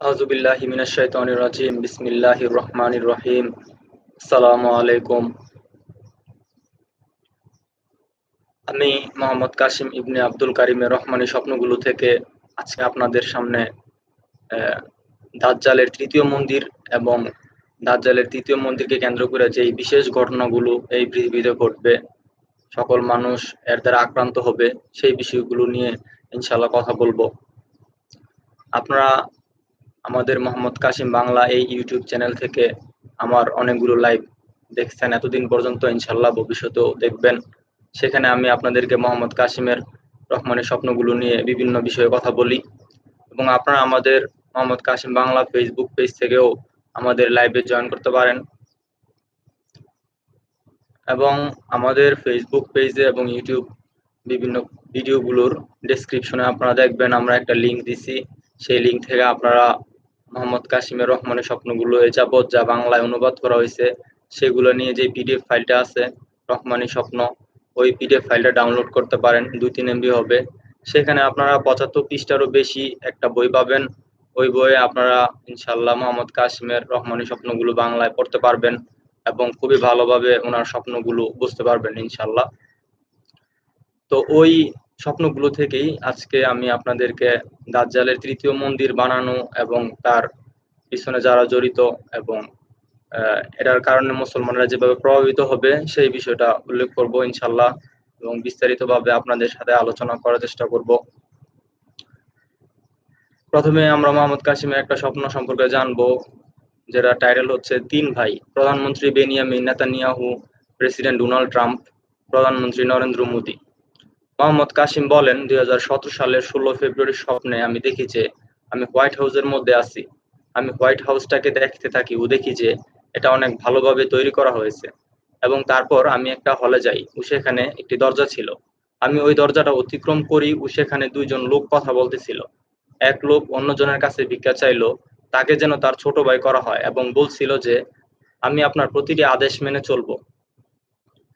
আউযুবিল্লাহি মিনাশ শাইতানির রাজিম। বিসমিল্লাহির রহমানির রহিম। আসসালামু আলাইকুম। আমি মোহাম্মদ কাসিম ইবনে আব্দুল কারিমের রহমানি স্বপ্নগুলো থেকে আজকে আপনাদের সামনে দাজ্জালের তৃতীয় মন্দির এবং দাজ্জালের তৃতীয় মন্দিরকে কেন্দ্র করে যে বিশেষ ঘটনাগুলো এই পৃথিবীতে ঘটবে, সকল মানুষ এর দ্বারা আক্রান্ত হবে, সেই বিষয়গুলো নিয়ে ইনশাল্লাহ কথা বলব। আপনারা আমাদের মোহাম্মদ কাসিম বাংলা এই ইউটিউব চ্যানেল থেকে আমার অনেকগুলো লাইভ দেখছেন। এতদিন পর্যন্ত ইনশাল্লাহ ভবিষ্যতেও দেখবেন। সেখানে আমি আপনাদেরকে মোহাম্মদ কাসিমের রহমানের স্বপ্নগুলো নিয়ে বিভিন্ন বিষয়ে কথা বলি। এবং আপনারা আমাদের মোহাম্মদ কাসিম বাংলা ফেসবুক পেজ থেকেও আমাদের লাইভে জয়েন করতে পারেন। এবং আমাদের ফেসবুক পেজে এবং ইউটিউব বিভিন্ন ভিডিওগুলোর ডেসক্রিপশনে আপনারা দেখবেন, আমরা একটা লিঙ্ক দিছি। সেই লিঙ্ক থেকে আপনারা মোহাম্মদ কাশিমের রহমানের স্বপ্নগুলো যাবৎ যা বাংলায় অনুবাদ করা হয়েছে, সেগুলো নিয়ে যে পিডিএফ ফাইলটা আছে রহমানি স্বপ্ন, ওই পিডিএফ ফাইলটা ডাউনলোড করতে পারেন, দুই তিন এমবি হবে। সেখানে আপনারা পঁচাত্তর পৃষ্ঠারও বেশি একটা বই পাবেন। ওই বইয়ে আপনারা ইনশাল্লাহ মোহাম্মদ কাশিমের রহমানি স্বপ্নগুলো বাংলায় পড়তে পারবেন এবং খুবই ভালোভাবে ওনার স্বপ্নগুলো বুঝতে পারবেন ইনশাল্লাহ তো ওই স্বপ্নগুলো থেকেই আজকে আমি আপনাদেরকে দাজ্জালের তৃতীয় মন্দির বানানো এবং তার পিছনে যারা জড়িত এবং এটার কারণে মুসলমানরা যেভাবে প্রভাবিত হবে সেই বিষয়টা উল্লেখ করব ইনশাল্লাহ এবং বিস্তারিতভাবে আপনাদের সাথে আলোচনা করার চেষ্টা করব। প্রথমে আমরা মোহাম্মদ কাসিমের একটা স্বপ্ন সম্পর্কে জানব, যেটা টাইটেল হচ্ছে তিন ভাই, প্রধানমন্ত্রী Benjamin Netanyahu, president Donald Trump, প্রধানমন্ত্রী নরেন্দ্র মোদী। মোহাম্মদ কাসিম বলেন, দুই হাজার সতেরো সালের ষোলো ফেব্রুয়ারির স্বপ্নে আমি দেখি যে আমি হোয়াইট হাউসের মধ্যে আছি। আমি হোয়াইট হাউসটাকে দেখতে থাকি, ও দেখি যে এটা অনেক ভালোভাবে তৈরি করা হয়েছে। এবং তারপর আমি একটা হলে যাই, ও সেখানে একটি দরজা ছিল। আমি ওই দরজাটা অতিক্রম করি, ও সেখানে দুইজন লোক কথা বলতেছিল। এক লোক অন্যজনের কাছে ভিক্ষা চাইলো, তাকে যেন তার ছোট ভাই করা হয় এবং বলছিল যে, আমি আপনার প্রতিটি আদেশ মেনে চলবো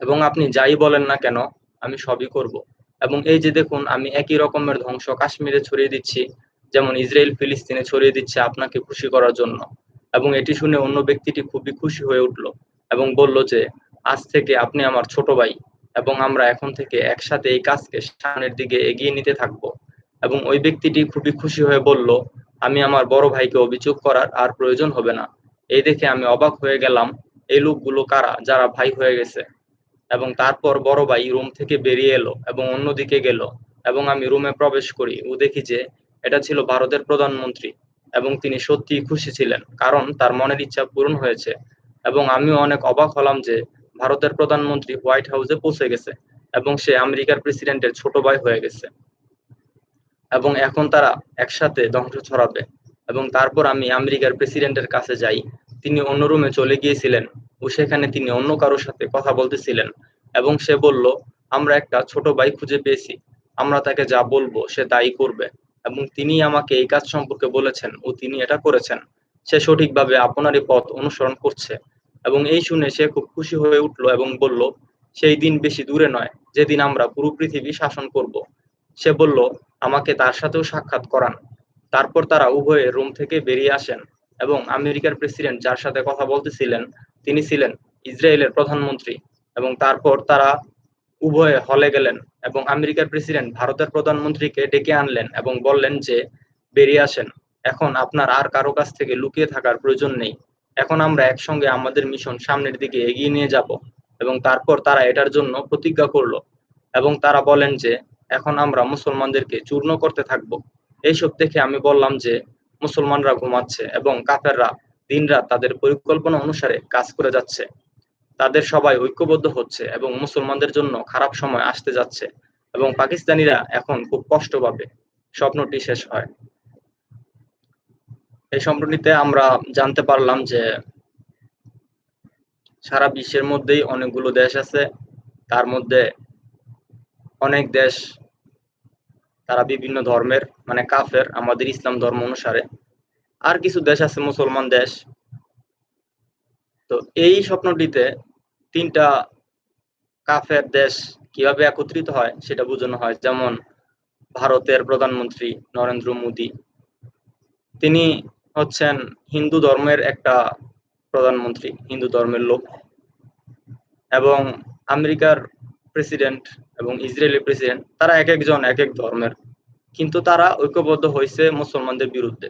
এবং আপনি যাই বলেন না কেন, আমি সবই করব। এবং এই যে দেখুন, আমি একই রকমের ধ্বংস কাশ্মীরে ছড়িয়ে দিচ্ছি, যেমন ইসরায়েল, ফিলিস্তিনে ছড়িয়ে দিচ্ছে আপনাকে খুশি করার জন্য। এবং এটি শুনে অন্য ব্যক্তিটি খুবই খুশি হয়ে উঠল এবং বলল যে, আজ থেকে আপনি আমার ছোট ভাই এবং আমরা এখন থেকে একসাথে এই কাজকে সামনের দিকে এগিয়ে নিতে থাকব। এবং ওই ব্যক্তিটি খুবই খুশি হয়ে বলল, আমি আমার বড় ভাইকে অভিযোগ করার আর প্রয়োজন হবে না। এই দেখে আমি অবাক হয়ে গেলাম, এই লোকগুলো কারা যারা ভাই হয়ে গেছে? এবং তারপর বড় ভাই রুম থেকে বেরিয়ে এলো এবং অন্যদিকে গেল এবং আমি রুমে প্রবেশ করি। ও দেখি যে এটা ছিল ভারতের প্রধানমন্ত্রী এবং তিনি সত্যি খুশি ছিলেন কারণ তার মনের ইচ্ছা পূরণ হয়েছে এবং আমিও অনেক অবাক হলাম যে ভারতের প্রধানমন্ত্রী হোয়াইট হাউসে পৌঁছে গেছে এবং সে আমেরিকার প্রেসিডেন্টের ছোট ভাই হয়ে গেছে। এবং এখন তারা একসাথে ধ্বংস ছড়াবে এবং তারপর আমি আমেরিকার প্রেসিডেন্টের কাছে যাই তিনি অন্য রুমে চলে গিয়েছিলেন ও সেখানে তিনি অন্য কারোর সাথে কথা বলতেছিলেন এবং সে বলল, আমরা একটা ছোট ভাই খুঁজে পেয়েছি। আমরা তাকে যা বলব সে তাই করবে। এবং তিনি আমাকে এই কাজ সম্পর্কে বলেছেন ও তিনি এটা করেছেন। সে সঠিকভাবে আপনারই পথ অনুসরণ করছে। এবং এই শুনে সে খুব খুশি হয়ে উঠল এবং বলল, সেই দিন বেশি দূরে নয়, যেদিন আমরা পুরো পৃথিবী শাসন করব। সে বলল, আমাকে তার সাথেও সাক্ষাৎ করান। তারপর তারা উভয়ে রুম থেকে বেরিয়ে আসেন। এবং আমেরিকার প্রেসিডেন্ট যার সাথে কথা বলতেছিলেন, তিনি ছিলেন ইসরায়েলের প্রধানমন্ত্রী এবং তারপর তারা উভয়ে হলে গেলেন এবং আমেরিকার প্রেসিডেন্ট ভারতের প্রধানমন্ত্রীকে ডেকে আনলেন এবং বললেন যে, বেরিয়ে আসেন। এখন আপনার আর কারও কাছ থেকে লুকিয়ে থাকার প্রয়োজন নেই। এখন আমরা একসঙ্গে আমাদের মিশন সামনের দিকে এগিয়ে নিয়ে যাব। এবং তারপর তারা এটার জন্য প্রতিজ্ঞা করল এবং তারা বলেন যে, এখন আমরা মুসলমানদেরকে চূর্ণ করতে থাকব। এইসব দেখে আমি বললাম যে মুসলমানরা ঘুমাচ্ছে এবং কাফেররা দিনরাত তাদের পরিকল্পনা অনুসারে কাজ করে যাচ্ছে। তাদের সবাই ঐক্যবদ্ধ হচ্ছে এবং মুসলমানদের জন্য খারাপ সময় আসতে যাচ্ছে এবং পাকিস্তানিরা এখন খুব কষ্ট পাবে। স্বপ্নটি শেষ হয়। এই স্বপ্নটিতে আমরা জানতে পারলাম যে সারা বিশ্বের মধ্যেই অনেকগুলো দেশ আছে। তার মধ্যে অনেক দেশ তারা বিভিন্ন ধর্মের মানে কাফের, আমাদের ইসলাম ধর্ম অনুসারে। আর কিছু দেশ আছে, মুসলমান দেশ। তো এই স্বপ্নটিতে তিনটা কাফের দেশ কীভাবে একত্রিত হয়, সেটা বোঝানো হয়। যেমন ভারতের প্রধানমন্ত্রী নরেন্দ্র মোদী। তিনি হচ্ছেন হিন্দু ধর্মের একটা প্রধানমন্ত্রী, হিন্দু ধর্মের লোক। এবং আমেরিকার প্রেসিডেন্ট এবং ইসরায়েলের প্রেসিডেন্ট তারা এক একজন, এক এক ধর্মের। কিন্তু তারা ঐক্যবদ্ধ হয়েছে মুসলমানদের বিরুদ্ধে।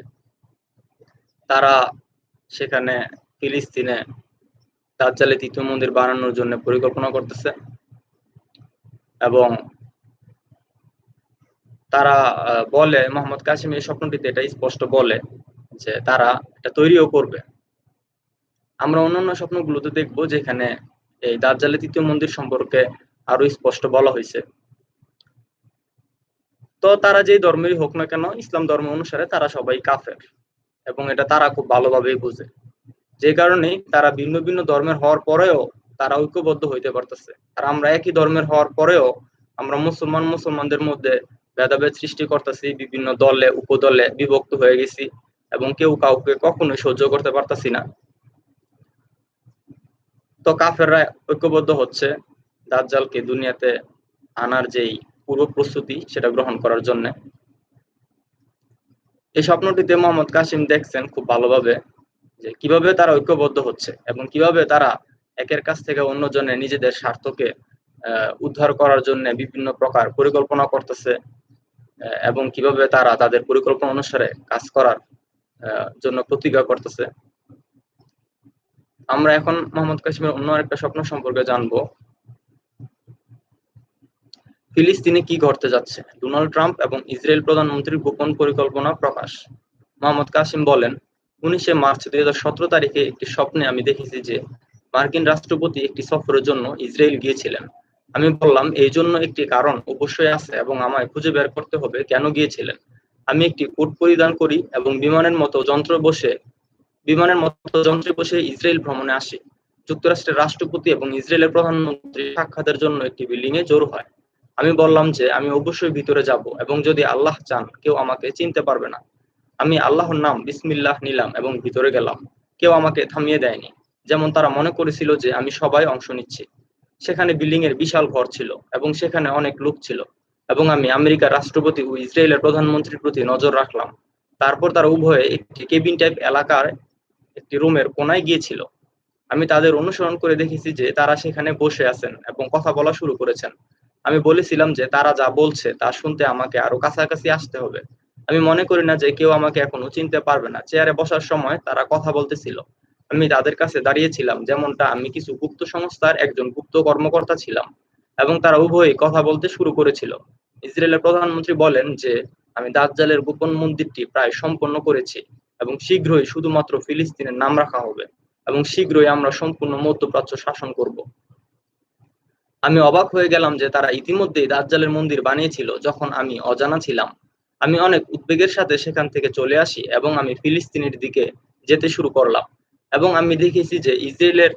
তারা সেখানে ফিলিস্তিনে দাজ্জালে তৃতীয় মন্দির বানানোর জন্য পরিকল্পনা করতেছে এবং তারা বলে, মোহাম্মদ কাসিম এই স্বপ্নটিতে এটা স্পষ্ট বলে যে তারা এটা তৈরিও করবে। আমরা অন্যান্য স্বপ্নগুলোতে দেখব যেখানে এই দাজ্জালে তৃতীয় মন্দির সম্পর্কে আরও স্পষ্ট বলা হয়েছে। তো তারা যে ধর্মেরই হোক না কেন, ইসলাম ধর্ম অনুসারে তারা সবাই কাফের এবং এটা তারা খুব ভালোভাবেই বোঝে। যে কারণে তারা ভিন্ন ভিন্ন ধর্মের হওয়ার পরেও তারা ঐক্যবদ্ধ হইতে পারতেছে। আর আমরা একই ধর্মের হওয়ার পরেও আমরা মুসলমান মুসলমানদের মধ্যে ভেদাভেদ সৃষ্টি করতেছি, বিভিন্ন দলে, উপদলে বিভক্ত হয়ে গেছি এবং কেউ কাউকে কখনোই সহ্য করতে পারতাছি না। তো কাফেররা ঐক্যবদ্ধ হচ্ছে। দাজ্জালকে দুনিয়াতে আনার যেই পূর্ব প্রস্তুতি সেটা গ্রহণ করার জন্য। এই স্বপ্নটিতে মোহাম্মদ কাসিম দেখছেন খুব ভালোভাবে যে কীভাবে তারা ঐক্যবদ্ধ হচ্ছে এবং কীভাবে তারা একের কাছ থেকে অন্যজনের নিজেদের স্বার্থকে উদ্ধার করার জন্য বিভিন্ন প্রকার পরিকল্পনা করতেছে এবং কীভাবে তারা তাদের পরিকল্পনা অনুসারে কাজ করার জন্য প্রতিজ্ঞা করতেছে। আমরা এখন মোহাম্মদ কাসিমের অন্য একটা স্বপ্ন সম্পর্কে জানব। ফিলিস্তিনে কি ঘটতে যাচ্ছে? ডোনাল্ড ট্রাম্প এবং ইসরায়েল প্রধানমন্ত্রীর গোপন পরিকল্পনা প্রকাশ। মোহাম্মদ কাসিম বলেন, উনিশে মার্চ দুই হাজার সতেরো তারিখে একটি স্বপ্নে আমি দেখেছি যে মার্কিন রাষ্ট্রপতি একটি সফরের জন্য ইসরায়েল গিয়েছিলেন। আমি বললাম, এই জন্য একটি কারণ অবশ্যই আছে এবং আমায় খুঁজে বের করতে হবে, কেন গিয়েছিলেন? আমি একটি কোট পরিধান করি এবং বিমানের মতো যন্ত্র বসে, বিমানের মতো যন্ত্রে বসে ইসরায়েল ভ্রমণে আসি। যুক্তরাষ্ট্রের রাষ্ট্রপতি এবং ইসরায়েলের প্রধানমন্ত্রী সাক্ষাতের জন্য একটি বিল্ডিং এ জোর হয়। আমি বললাম যে আমি অবশ্যই ভিতরে যাব এবং যদি আল্লাহ চান, কেউ আমাকে চিনতে পারবে না। আমি আল্লাহর নাম বিসমিল্লাহ নিলাম এবং ভিতরে গেলাম। কেউ আমাকে থামিয়ে দেয়নি। যেমন তারা মনে করেছিল যে আমি সবাই অংশ নিচ্ছি। সেখানে বিল্ডিং এর বিশাল ঘর ছিল এবং সেখানে অনেক লোক ছিল এবং আমি আমেরিকার রাষ্ট্রপতি ও ইসরায়েলের প্রধানমন্ত্রীর প্রতি নজর রাখলাম। তারপর তারা উভয়ে একটি কেবিন টাইপ এলাকার একটি রুমের কোনায় গিয়েছিল। আমি তাদের অনুসরণ করে দেখেছি যে তারা সেখানে বসে আছেন এবং কথা বলা শুরু করেছেন। আমি বলেছিলাম যে তারা যা বলছে তা শুনতে আমাকে আরও কাছাকাছি আসতে হবে। আমি মনে করি না যে কেউ আমাকে এখনও চিনতে পারবে না। চেয়ারে বসার সময় তারা কথা বলতেছিল। আমি তাদের কাছে দাঁড়িয়েছিলাম, যেমনটা আমি কিছু গুপ্ত সংস্থার একজন গুপ্ত কর্মকর্তা ছিলাম এবং তারা উভয়ই কথা বলতে শুরু করেছিল। ইসরায়েলের প্রধানমন্ত্রী বলেন যে, আমি দাজ্জালের গোপন মন্দিরটি প্রায় সম্পন্ন করেছি এবং শীঘ্রই শুধুমাত্র ফিলিস্তিনের নাম রাখা হবে এবং শীঘ্রই আমরা সম্পূর্ণ মধ্যপ্রাচ্য শাসন করব। আমি অবাক হয়ে গেলাম যে তারা ইতিমধ্যেই দাজ্জালের মন্দির বানিয়েছিল যখন আমি অজানা ছিলাম। আমি অনেক উদ্বেগের সাথে সেখান থেকে চলে আসি এবং আমি ফিলিস্তিনের দিকে যেতে শুরু করলাম এবং আমি দেখেছি যে ইসরায়েলের,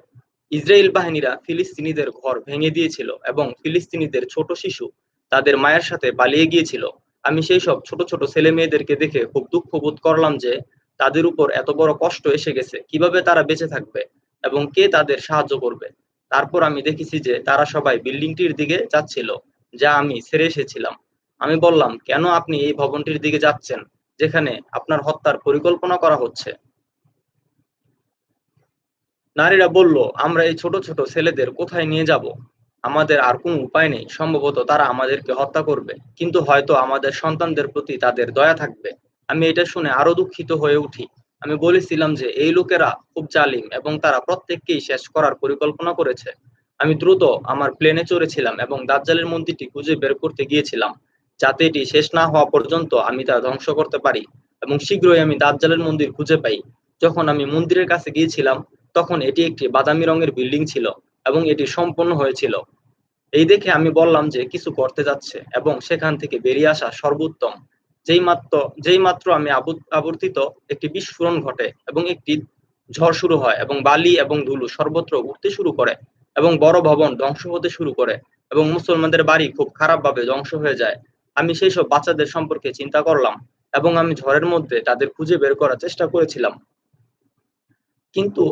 ইসরায়েল বাহিনীরা ফিলিস্তিনিদের ঘর ভেঙে দিয়েছিল এবং ফিলিস্তিনিদের ছোট শিশু তাদের মায়ের সাথে পালিয়ে গিয়েছিল। আমি সেই সব ছোট ছোট ছেলে মেয়েদেরকে দেখে খুব দুঃখ বোধ করলাম যে তাদের উপর এত বড় কষ্ট এসে গেছে। কীভাবে তারা বেঁচে থাকবে এবং কে তাদের সাহায্য করবে? তারপর আমি দেখেছি যে তারা সবাই বিল্ডিংটির দিকে যাচ্ছিল, যা আমি ছেড়ে এসেছিলাম। আমি বললাম, কেন আপনি এই ভবনটির দিকে যাচ্ছেন, যেখানে আপনার হত্যার পরিকল্পনা করা হচ্ছে? নারীরা বলল, আমরা এই ছোট ছোট ছেলেদের কোথায় নিয়ে যাব? আমাদের আর কোনো উপায় নেই। সম্ভবত তারা আমাদেরকে হত্যা করবে। কিন্তু হয়তো আমাদের সন্তানদের প্রতি তাদের দয়া থাকবে। আমি এটা শুনে আরও দুঃখিত হয়ে উঠি। আমি বলেছিলাম যে এই লোকেরা খুব জালিম এবং তারা প্রত্যেককেই শেষ করার পরিকল্পনা করেছে। আমি দ্রুত আমার প্লেনে চড়েছিলাম এবং দাজ্জালের মন্দিরটি খুঁজে বের করতে গিয়েছিলাম। যাতে এটি শেষ না হওয়া পর্যন্ত আমি তা ধ্বংস করতে পারি এবং শীঘ্রই আমি দাজ্জালের মন্দির খুঁজে পাই। যখন আমি মন্দিরের কাছে গিয়েছিলাম, তখন এটি একটি বাদামি রঙের বিল্ডিং ছিল এবং এটি সম্পন্ন হয়েছিল। এই দেখে আমি বললাম যে কিছু করতে যাচ্ছে এবং সেখান থেকে বেরিয়ে আসা সর্বোত্তম। যেই মাত্র যেই মাত্র আমি আবর্তিত একটি বিস্ফোরণ ঘটে এবং একটি ঝড় শুরু হয় এবং বালি এবং ধুলো সর্বত্র উঠতে শুরু করে এবং বড় ভবন ধ্বংস হতে শুরু করে এবং মুসলমানদের বাড়ি খুব খারাপভাবে ধ্বংস হয়ে যায়। আমি সেই সব বাচ্চাদের সম্পর্কে চিন্তা করলাম এবং আমি ঝড়ের মধ্যে তাদের খুঁজে বের করার চেষ্টা করেছিলাম। কিন্তু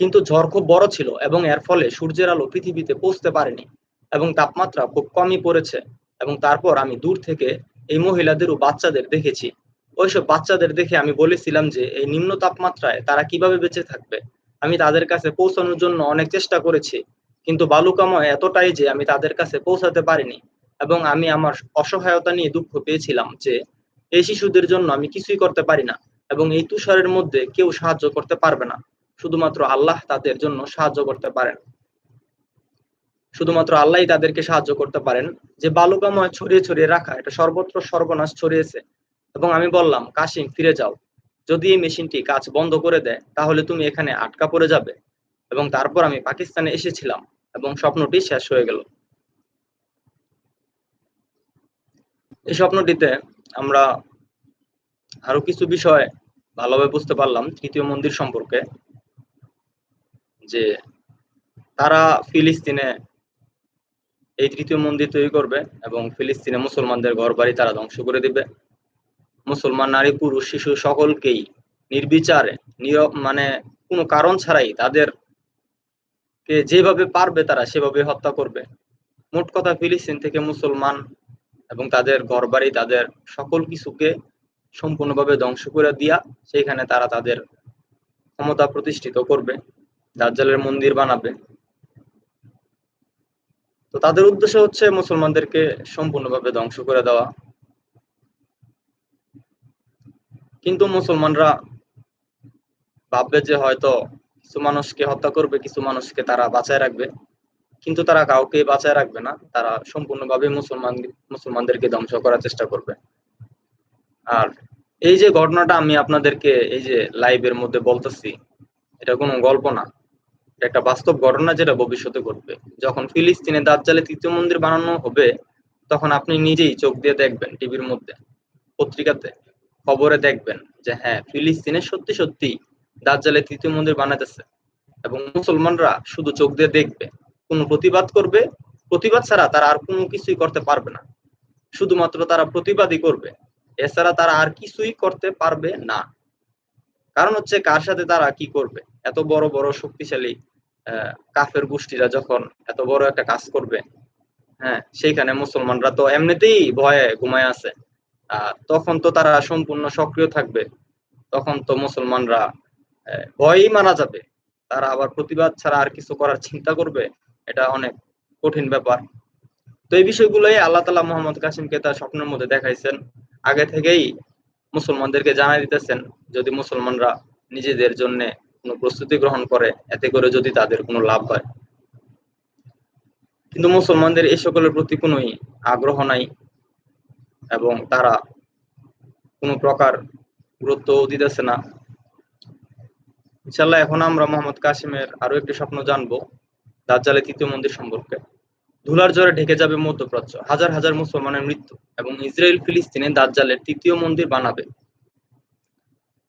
কিন্তু ঝড় খুব বড় ছিল এবং এর ফলে সূর্যের আলো পৃথিবীতে পৌঁছতে পারেনি এবং তাপমাত্রা খুব কমই পড়েছে এবং তারপর আমি দূর থেকে এই মহিলাদের ও বাচ্চাদের দেখেছি। ওইসব বাচ্চাদের দেখে আমি বলেছিলাম যে, এই নিম্ন তাপমাত্রায় তারা কীভাবে বেঁচে থাকবে? আমি তাদের কাছে পৌঁছানোর জন্য অনেক চেষ্টা করেছি, কিন্তু বালুকাময় এতটাই যে আমি তাদের কাছে পৌঁছাতে পারিনি এবং আমি আমার অসহায়তা নিয়ে দুঃখ পেয়েছিলাম যে, এই শিশুদের জন্য আমি কিছুই করতে পারি না এবং এই তুষারের মধ্যে কেউ সাহায্য করতে পারবে না। শুধুমাত্র আল্লাহ তাদের জন্য সাহায্য করতে পারেন। শুধুমাত্র আল্লাহ তাদেরকে সাহায্য করতে পারেন, যে বালুকাময় ছড়িয়ে ছড়িয়ে রাখা, এটা সর্বত্র সর্বনাশ ছড়িয়েছে। এবং আমি বললাম, কাশিম, ফিরে যাও। যদি এই মেশিনটি কাজ বন্ধ করে দেয়, তাহলে তুমি এখানে আটকা পড়ে যাবে। এবং তারপর আমি পাকিস্তানে এসেছিলাম, এবং স্বপ্নটি শেষ হয়ে গেল। এই স্বপ্নটিতে আমরা আরও কিছু বিষয় ভালোভাবে বুঝতে পারলাম, তৃতীয় মন্দির সম্পর্কে। যে তারা ফিলিস্তিনে এই তৃতীয় মন্দির তৈরি করবে এবং ফিলিস্তিনে মুসলমানদের ঘর বাড়ি তারা ধ্বংস করে দিবে। মুসলমান, নারী, পুরুষ, শিশু সকলকেই নির্বিচারে, নীরব মানে কোনো কারণ ছাড়াই তাদের কে যেভাবে পারবে তারা সেভাবে হত্যা করবে। মোট কথা ফিলিস্তিন থেকে মুসলমান এবং তাদের ঘর বাড়ি তাদের সকল কিছুকে সম্পূর্ণভাবে ধ্বংস করে দিয়া সেইখানে তারা তাদের ক্ষমতা প্রতিষ্ঠিত করবে। দাজ্জালের মন্দির বানাবে। তো তাদের উদ্দেশ্য হচ্ছে মুসলমানদেরকে সম্পূর্ণভাবে ধ্বংস করে দেওয়া। কিন্তু মুসলমানরা ভাববে যে হয়তো কিছু মানুষকে হত্যা করবে, কিছু মানুষকে তারা বাঁচায় রাখবে। কিন্তু তারা কাউকে বাঁচায় রাখবে না। তারা সম্পূর্ণভাবে মুসলমান, মুসলমানদেরকে ধ্বংস করার চেষ্টা করবে। আর এই যে ঘটনাটা আমি আপনাদেরকে এই যে লাইভের মধ্যে বলতেছি, এটা কোনো গল্প না। একটা বাস্তব ঘটনা যেটা ভবিষ্যতে ঘটবে। যখন ফিলিস্তিনে দাজ্জালে তৃতীয় মন্দির বানানো হবে, তখন আপনি নিজেই চোখ দিয়ে দেখবেন, টিভির মধ্যে, পত্রিকাতে খবরে দেখবেন যে হ্যাঁ ফিলিস্তিনে সত্যি সত্যি দাজ্জালে তৃতীয় মন্দির বানাতেছে এবং মুসলমানরা শুধু চোখ দিয়ে দেখবে, কোনো প্রতিবাদ করবে, প্রতিবাদ ছাড়া তারা আর কোনো কিছুই করতে পারবে না। শুধুমাত্র তারা প্রতিবাদই করবে, এছাড়া তারা আর কিছুই করতে পারবে না। কারণ হচ্ছে কার সাথে তারা কি করবে? এত বড় বড় শক্তিশালী কাফের গোষ্ঠীরা যখন এত বড় একটা কাজ করবে হ্যাঁ সেইখানে মুসলমানরা তো এমনিতেই ভয়ে ঘুমায় আছে। আহ তখন তো তারা সম্পূর্ণ সক্রিয় থাকবে। তখন তো মুসলমানরা ভয়ই মারা যাবে। তারা আবার প্রতিবাদ ছাড়া আর কিছু করার চিন্তা করবে, এটা অনেক কঠিন ব্যাপার। তো এই বিষয়গুলোই আল্লাহ তালা মোহাম্মদ কাসিমকে তার স্বপ্নের মধ্যে দেখাইছেন। আগে থেকেই মুসলমানদেরকে জানাই দিতেছেন, যদি মুসলমানরা নিজেদের জন্য কোনো প্রস্তুতি গ্রহণ করে, এতে করে যদি তাদের কোনো লাভ হয়। কিন্তু মুসলমানদের এই সকলের প্রতি কোনোই আগ্রহ নাই এবং তারা কোনো প্রকার গুরুত্ব দিতেছে না। ইনশাল্লাহ এখন আমরা মোহাম্মদ কাসিমের আরও একটি স্বপ্ন জানব, দাজ্জালের তৃতীয় মন্দির সম্পর্কে। ধুলার জ্বরে ঢেকে যাবে মধ্যপ্রাচ্য। হাজার হাজার মুসলমানের মৃত্যু এবং ইসরায়েল, ফিলিস্তিনে দাজ্জালের তৃতীয় মন্দির বানাবে।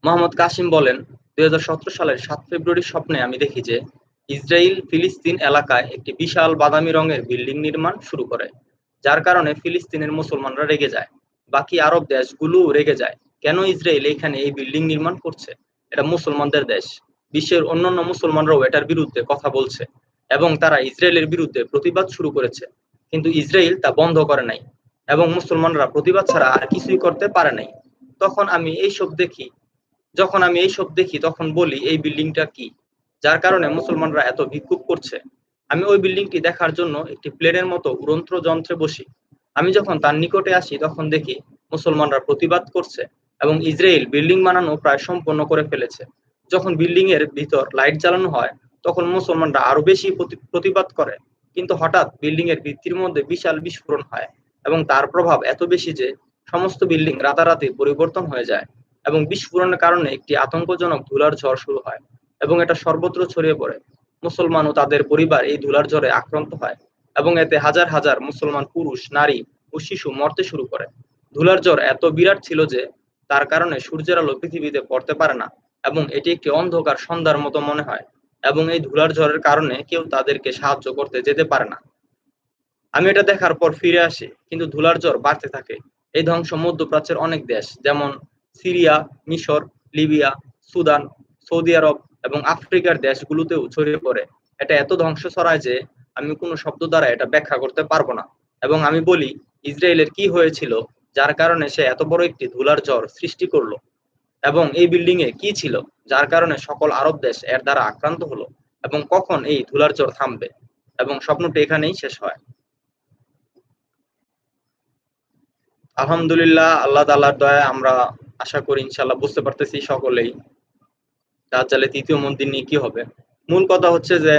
মোহাম্মদ কাসিম বলেন, দুই হাজার সতেরো সালের সাত ফেব্রুয়ারির স্বপ্নে আমি দেখি যে ইসরায়েল, ফিলিস্তিন এলাকায় একটি বিশাল বাদামি রঙের বিল্ডিং নির্মাণ শুরু করে, যার কারণে ফিলিস্তিনের মুসলমানরা রেগে যায়। বাকি আরব দেশগুলো রেগে যায়। কেন ইসরায়েল এখানে এই বিল্ডিং নির্মাণ করছে? এটা মুসলমানদের দেশ। বিশ্বের অন্যান্য মুসলমানরাও এটার বিরুদ্ধে কথা বলছে। এবং তারা ইসরায়েলের বিরুদ্ধে প্রতিবাদ শুরু করেছে। কিন্তু ইসরায়েল তা বন্ধ করে নাই এবং মুসলমানরা প্রতিবাদ ছাড়া আর কিছুই করতে পারে নাই। তখন আমি এই সব দেখি, যখন আমি এই সব দেখি, তখন বলি, এই বিল্ডিংটা কি? যার কারণে মুসলমানরা এত বিক্ষোভ করছে। আমি ওই বিল্ডিংটি দেখার জন্য একটি প্লেনের মতো উড়ন্ত যন্ত্রে বসি। আমি যখন তার নিকটে আসি, তখন দেখি মুসলমানরা প্রতিবাদ করছে এবং ইসরায়েল বিল্ডিং বানানো প্রায় সম্পন্ন করে ফেলেছে। যখন বিল্ডিং এর ভিতর লাইট জ্বালানো হয় তখন মুসলমানরা আরও বেশি প্রতিবাদ করে। কিন্তু হঠাৎ বিল্ডিং এর ভিত্তির মধ্যে বিশাল বিস্ফোরণ হয় এবং তার প্রভাব এত বেশি যে সমস্ত বিল্ডিং রাতারাতি পরিবর্তন হয়ে যায় এবং বিস্ফোরণের কারণে একটি আতঙ্কজনক ধুলার ঝড় শুরু হয় এবং এটা সর্বত্র ছড়িয়ে পড়ে। মুসলমান ও তাদের পরিবার এই ধুলার ঝড়ে আক্রান্ত হয় এবং এতে হাজার হাজার মুসলমান পুরুষ, নারী ও শিশু মরতে শুরু করে। ধুলার জ্বর এত বিরাট ছিল যে তার কারণে সূর্যের আলো পৃথিবীতে পড়তে পারে না এবং এটি একটি অন্ধকার সন্ধ্যার মতো মনে হয়। এবং এই ধুলার ঝড়ের কারণে কেউ তাদেরকে সাহায্য করতে যেতে পারে না। আমি এটা দেখার পর ফিরে আসি, কিন্তু ধুলার জ্বর বাড়তে থাকে। এই ধ্বংস মধ্যপ্রাচ্যের অনেক দেশ, যেমন সিরিয়া, মিশর, লিবিয়া, সুদান, সৌদি আরব এবং আফ্রিকার দেশগুলোতেও ছড়িয়ে পড়ে। এটা এত ধ্বংস ছড়ায় যে আমি কোনো শব্দ দ্বারা এটা ব্যাখ্যা করতে পারব না। এবং আমি বলি, ইসরায়েলের কি হয়েছিল, যার কারণে সে এত বড় একটি ধুলার জ্বর সৃষ্টি করল। এবং এই বিল্ডিং এ কি ছিল? যার কারণে সকল আরব দেশ এর দ্বারা আক্রান্ত হলো এবং কখন এই ধুলার জ্বর থামবে? এবং স্বপ্নটি এখানেই শেষ হয়। আলহামদুলিল্লাহ, আল্লাহ তাল্লাহর দয়া আমরা আশা করি ইনশাল্লাহ বুঝতে পারতেছি সকলেই দাজ্জালে তৃতীয় মন্দির নিয়ে কি হবে। মূল কথা হচ্ছে যে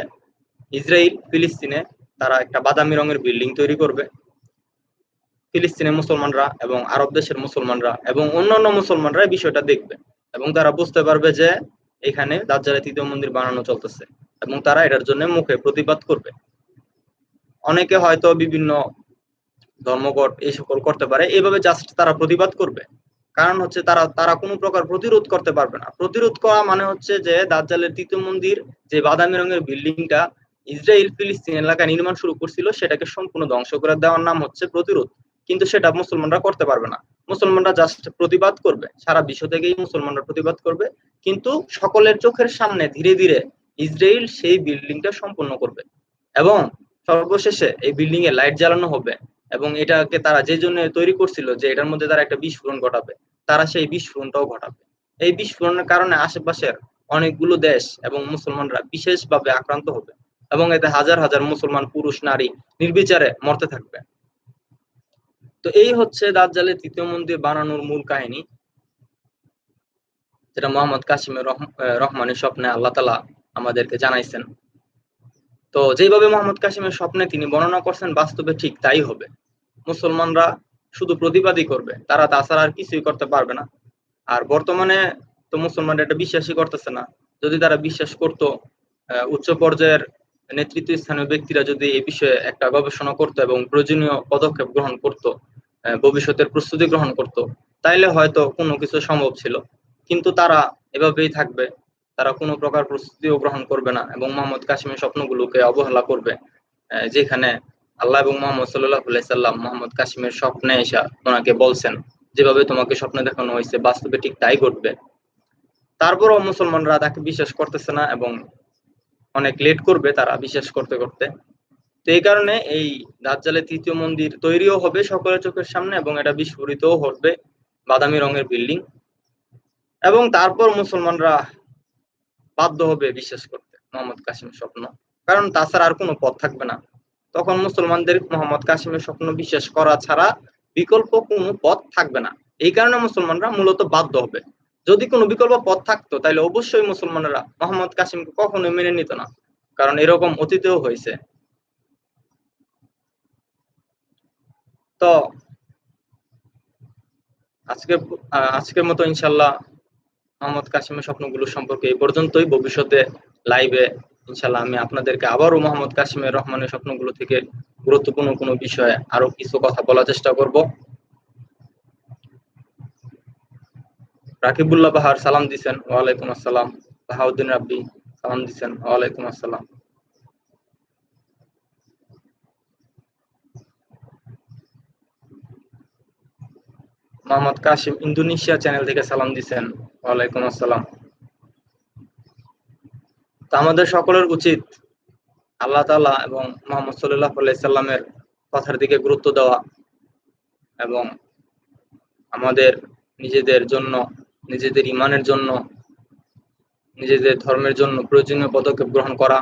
ইসরায়েল ফিলিস্তিনে তারা একটা বাদামি রঙের বিল্ডিং তৈরি করবে। ফিলিস্তিনের মুসলমানরা এবং আরব দেশের মুসলমানরা এবং অন্যান্য মুসলমানরা বিষয়টা দেখবে এবং তারা বুঝতে পারবে যে এখানে দাজ্জালে তৃতীয় মন্দির বানানো চলতেছে এবং তারা এটার জন্য মুখে প্রতিবাদ করবে। অনেকে হয়তো বিভিন্ন ধর্মঘট এই সকল করতে পারে এইভাবে জাস্ট তারা প্রতিবাদ করবে। কারণ হচ্ছে তারা তারা কোনো প্রকার প্রতিরোধ করতে পারবে না। প্রতিরোধ করা মানে হচ্ছে যে দাজ্জালের তৃতীয় মন্দির যে বাদামি রঙের বিল্ডিংটা ইসরায়েল ফিলিস্তিন এলাকায় নির্মাণ শুরু করছিল, সেটাকে সম্পূর্ণ ধ্বংস করে দেওয়ার নাম হচ্ছে প্রতিরোধ। কিন্তু সেটা মুসলমানরা করতে পারবে না। মুসলমানরা জাস্ট প্রতিবাদ করবে। সারা বিশ্ব থেকেই মুসলমানরা প্রতিবাদ করবে। কিন্তু সকলের চোখের সামনে ধীরে ধীরে ইসরায়েল সেই বিল্ডিংটা সম্পূর্ণ করবে। এবং সর্বশেষে এই বিল্ডিং এ লাইট জ্বালানো হবে এবং এটাকে তারা যে জন্য তৈরি করছিল যে এটার মধ্যে তারা একটা বিস্ফোরণ ঘটাবে, তারা সেই বিস্ফোরণটাও ঘটাবে। এই বিস্ফোরণের কারণে আশেপাশের অনেকগুলো দেশ এবং মুসলমানরা বিশেষভাবে আক্রান্ত হবে এবং এতে হাজার হাজার মুসলমান পুরুষ, নারী নির্বিচারে মরতে থাকবে। তো এই হচ্ছে দাজ্জালের তৃতীয় মন্দির বানানোর মূল কাহিনী, যেটা মোহাম্মদ কাসিমের রহমানের স্বপ্নে আল্লাহ তালা আমাদেরকে জানাইছেন। তো যেভাবে মোহাম্মদ কাসিমের স্বপ্নে তিনি বর্ণনা করছেন, বাস্তবে ঠিক তাই হবে। মুসলমানরা শুধু প্রতিবাদী করবে, তারা তাছাড়া আর কিছুই করতে পারবে না। আর বর্তমানে তো মুসলমানরা এটা বিশ্বাসই করতেছে না। যদি তারা বিশ্বাস করতো উচ্চ পর্যায়ের নেতৃত্ব স্থানীয় ব্যক্তিরা যদি এই বিষয়ে একটা গবেষণা করতো এবং প্রয়োজনীয় পদক্ষেপ গ্রহণ করত ভবিষ্যতের প্রস্তুতি গ্রহণ করত। তাইলে হয়তো কোনো কিছু সম্ভব ছিল। কিন্তু তারা এভাবেই থাকবে। তারা কোনো প্রকার প্রস্তুতিও গ্রহণ করবে না এবং মোহাম্মদ কাশিমের স্বপ্নগুলোকে অবহেলা করবে যেখানে আল্লাহ এবং মোহাম্মদ সাল্লাহ সাল্লাম মোহাম্মদ কাশিমের স্বপ্নে এসা ওনাকে বলছেন, যেভাবে তোমাকে স্বপ্নে দেখানো হয়েছে, বাস্তবে ঠিক তাই ঘটবে। তারপরও মুসলমানরা তাকে বিশ্বাস করতেছে না এবং অনেক লেট করবে তারা বিশ্বাস করতে করতে। তো এই কারণে এই দাজ্জালের তৃতীয় মন্দির তৈরিও হবে সকলের চোখের সামনে এবং এটা বিস্ফোরিতও হবে বাদামি রঙের বিল্ডিং। এবং তারপর মুসলমানরা বাধ্য হবে বিশ্বাস করতে, মোহাম্মদ কাসিমের স্বপ্ন। কারণ তাছাড়া আর কোনো পথ থাকবে না। তখন মুসলমানদের মোহাম্মদ কাসিমের স্বপ্ন বিশ্বাস করা ছাড়া বিকল্প কোনো পথ থাকবে না। এই কারণে মুসলমানরা মূলত বাধ্য হবে। যদি কোনো বিকল্প পথ থাকতো তাহলে অবশ্যই মুসলমানরা মোহাম্মদ কাসিমকে কখনোই মেনে নিত না। কারণ এরকম অতীতেও হয়েছে। তো আজকে আজকের মতো ইনশাল্লাহ মোহাম্মদ কাসিমের স্বপ্নগুলো সম্পর্কে এই পর্যন্তই। ভবিষ্যতে লাইভে ইনশাল্লাহ আমি আপনাদেরকে আবারও মোহাম্মদ কাসিমের রহমানের স্বপ্নগুলো থেকে গুরুত্বপূর্ণ কোনো বিষয়ে আরও কিছু কথা বলার চেষ্টা করব। রাকিবুল্লাহ বাহার সালাম দিছেন, ওয়ালাইকুম আসসালাম। বাহাউদ্দিন রাব্বি সালাম দিছেন, ওয়ালাইকুম আসসালাম। মোহাম্মদ কাশিম ইন্দোনেশিয়া চ্যানেল থেকে সালাম দিচ্ছেন। ওয়ালাইকুম আসসালাম। তো আমাদের সকলের উচিত আল্লাহ তালা এবং মোহাম্মদ সাল্লাহ সাল্লামের কথার দিকে গুরুত্ব দেওয়া এবং আমাদের নিজেদের জন্য, নিজেদের ইমানের জন্য, নিজেদের ধর্মের জন্য প্রয়োজনীয় পদক্ষেপ গ্রহণ করা,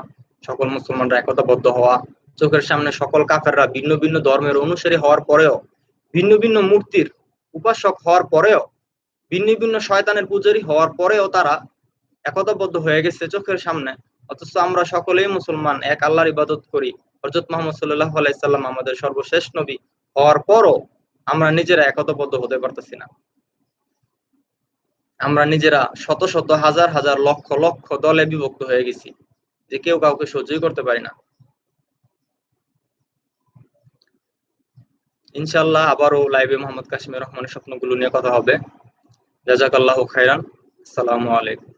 সকল মুসলমানরা একতাবদ্ধ হওয়া, চোখের সামনে সকল কাফেররা ভিন্ন ভিন্ন ধর্মের অনুসারী হওয়ার পরেও ভিন্ন ভিন্ন মূর্তির উপাসক হওয়ার পরেও, ভিন্ন ভিন্ন শয়তানের পূজারী হওয়ার পরেও তারা একতাবদ্ধ হয়ে গেছে চোখের সামনে। অথচ আমরা সকলেই মুসলমান, এক আল্লাহর ইবাদত করি। হজরত মোহাম্মদ সাল্লাহ আলাইসাল্লাম আমাদের সর্বশেষ নবী। হওয়ার পরও আমরা নিজেরা একতাবদ্ধ হতে পারতেছি না। আমরা নিজেরা শত শত, হাজার হাজার, লক্ষ লক্ষ দলে বিভক্ত হয়ে গেছি যে কেউ কাউকে সহ্যই করতে পারি না। ইনশাল্লাহ আবারও লাইভে মোহাম্মদ কাশ্মীর রহমানের স্বপ্নগুলো নিয়ে কথা হবে। জাজাকাল্লাহ খাইরান আসসালামু আলাইকুম।